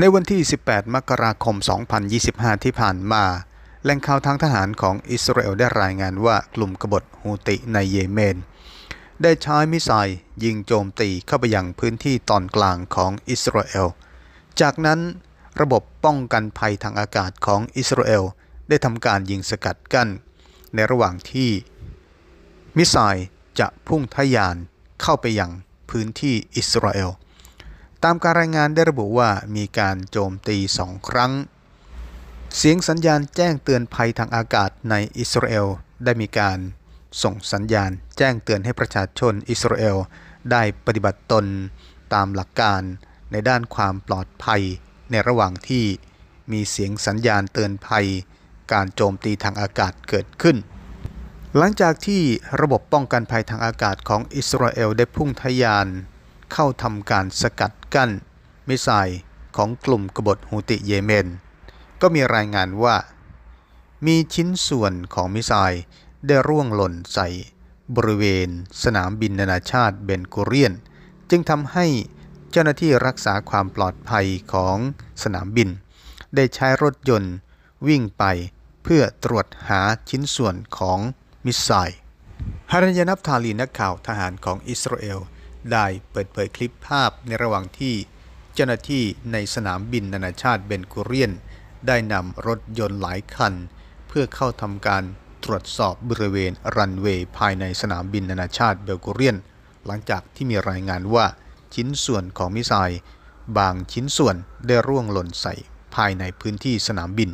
ในวันที่ 18 มกราคม 2025 ที่ผ่านมา แหล่งข่าวทางทหารของอิสราเอลได้รายงานว่ากลุ่มกบฏฮูติในเยเมน ได้ใช้มิสไซล์ยิงโจมตีเข้าไปยังพื้นที่ตอนกลางของอิสราเอล จากนั้นระบบป้องกันภัยทางอากาศของอิสราเอลได้ทำการยิงสกัดกั้น ในระหว่างที่ มิสไซล์จะพุ่งทะยานเข้าไปยังพื้นที่อิสราเอล ตามการรายงานได้ระบุว่ามีการโจมตีสองครั้ง เสียงสัญญาณแจ้งเตือนภัยทางอากาศในอิสราเอลได้มีการส่งสัญญาณแจ้งเตือนให้ประชาชนอิสราเอลได้ปฏิบัติตนตามหลักการในด้านความปลอดภัยในระหว่างที่มีเสียงสัญญาณเตือนภัย การโจมตีทางอากาศเกิดขึ้น หลังจากที่ระบบป้องกันภัยทางอากาศของอิสราเอลได้พุ่งทะยาน เข้าทำการสกัดกั้น มิสไซล์ของกลุ่มกบฏฮูติเยเมน ก็มีรายงานว่า มีชิ้นส่วนของมิสไซล์ได้ร่วงหล่นใส่บริเวณสนามบินนานาชาติเบนกูเรียน จึงทำให้เจ้าหน้าที่รักษาความปลอดภัยของสนามบิน ได้ใช้รถยนต์วิ่งไปเพื่อตรวจหาชิ้นส่วนของมิสไซล์ฮารัญญานับทาลีนักข่าวทหารของอิสราเอล ได้เปิดเผยคลิปภาพในระหว่างที่เจ้าหน้าที่ในสนามบินนานาชาติเบนกูเรียน ได้นำรถยนต์หลายคัน เพื่อเข้าทำการตรวจสอบบริเวณรันเวย์ภายในสนามบินนานาชาติเบลกูเรียน หลังจากที่มีรายงานว่าชิ้นส่วนของมิสไซล์บางชิ้นส่วนได้ร่วงหล่นใส่ภายในพื้นที่สนามบิน